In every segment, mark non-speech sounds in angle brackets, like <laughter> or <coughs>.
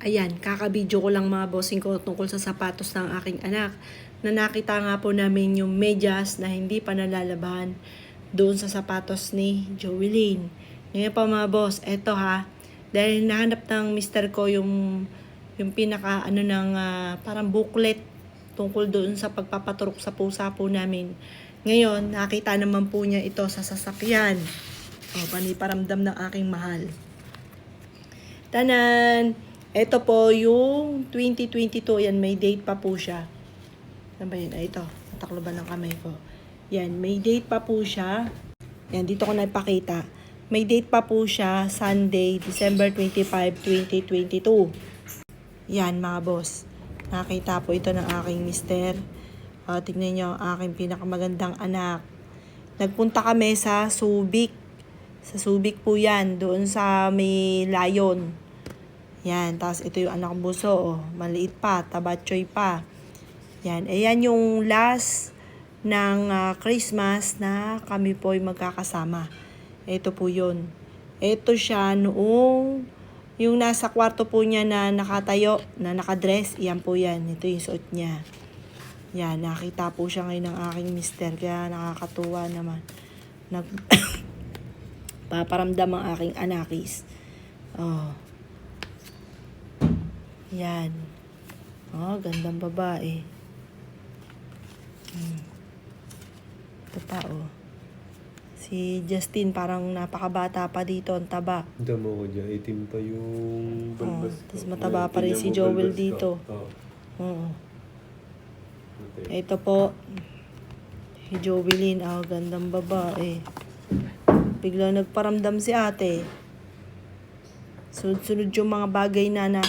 Ayan, kakabidyo ko lang mga bossing ko tungkol sa sapatos ng aking anak. Na nakita nga po namin yung medyas na hindi pa nalalaban doon sa sapatos ni Joelyn. Ngayon pa mga boss, eto ha. Dahil nahanap ng mister ko yung yung pinaka ano ng ah, parang booklet tungkol doon sa pagpapaturok sa pusa po namin. Ngayon, nakita naman po niya ito sa sasakyan. O, paniparamdam ng aking mahal. Tanan! Ito po yung 2022. Yan, may date pa po siya. Ano ba yun? Ay, ito. Nataklo ba ng kamay ko? Yan, may date pa po siya. Yan, dito ko na ipakita. May date pa po siya, Sunday, December 25, 2022. Yan, mga boss. Nakita po ito ng aking mister. Uh, tignan nyo aking pinakamagandang anak. Nagpunta kami sa Subic. Sa Subic po yan, doon sa may layon. Yan, tapos ito yung anak buso, oh. maliit pa, tabatchoy pa. Yan, ayan yung last ng ah, Christmas na kami po ay magkakasama. Ito po yun. Ito siya noong yung nasa kwarto po niya na nakatayo, na nakadress, yan po yan. Ito yung suot niya. Yan, nakita po siya ngayon ng aking mister. Kaya nakakatuwa naman. Nag <coughs> paparamdam ang aking anakis. Oh. Yan. Oh, gandang babae. Hmm. Ito pa, oh. Si Justin parang napakabata pa dito, ang taba. Damo ko dyan, itim pa yung balbas Oh, tas mataba pa rin si Joel dito. Oo. Okay. Ito po, si Jovelyn, ah, gandang babae. Bigla nagparamdam si ate. Sunod-sunod yung mga bagay na na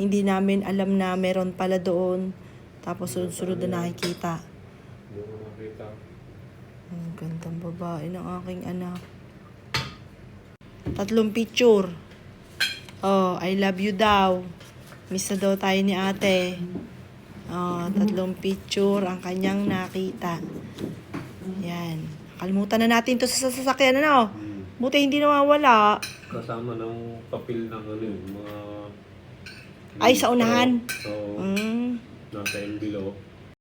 hindi namin alam na meron pala doon. Tapos sunod-sunod na nakikita. Hindi ko makita. Ang gandang babae ng aking anak. Tatlong picture. Oh, I love you daw. Miss na daw tayo ni ate. Oh, tatlong picture ang kanyang nakita. Yan. Kalimutan na natin to sa sasakyan, ano? Buti hindi nawawala. Kasama ng papel ng ano yun, mga... Ay, sa unahan? So, Mm. nasa envelope.